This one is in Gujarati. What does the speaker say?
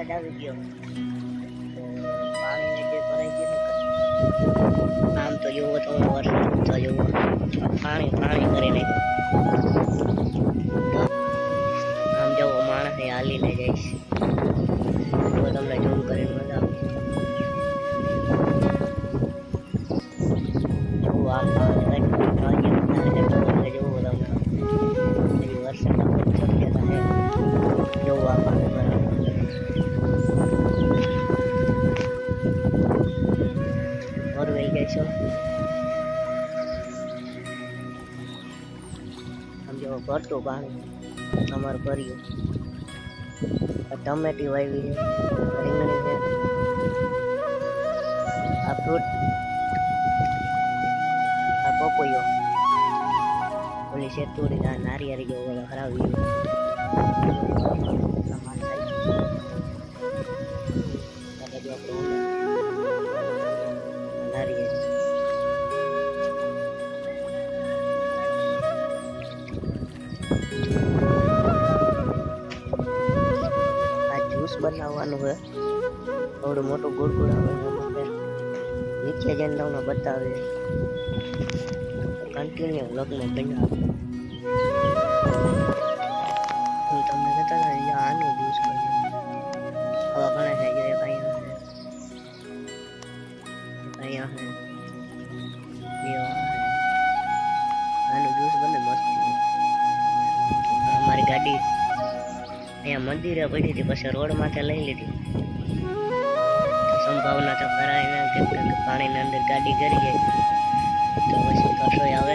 વરસાદ આવી ગયો જે ભરાઈ ગયું આમ તો જોવો તો વરસાદ તો જોવો. પાણી પાણી કરી નાખ્યું આમ જવો માણસ હાલીને જઈશ તો તમને જોવું કરીને મજા ગઈ સમજો ભરતું પાણી અમારું ભર્યું. ટમેટી વાવી છે, રીંગણી છે. આ ફ્રૂટ, આ પપૈયો. ઓલી શેતુડી આ નારિયેળી જેવું બધું હરાવી આ જ્યુસ બનાવવાનું છે. થોડું મોટું ગોળ આવે નીચે જઈને તમને બતાવે. કન્ટિન્યુ લગ્ન બન્યા. હું તમને કહેતા હતા આનું જ્યુસ બન્યું હવે ઘણા થઈ ગયા અહીંયા અહીંયા ગાડી. અહીંયા મંદિરે પડી હતી પછી રોડ માથે લઈ લીધી. સંભાવના તો ખરા એના પાણીની અંદર ગાડી કરી જાય તો પછી કશો આવે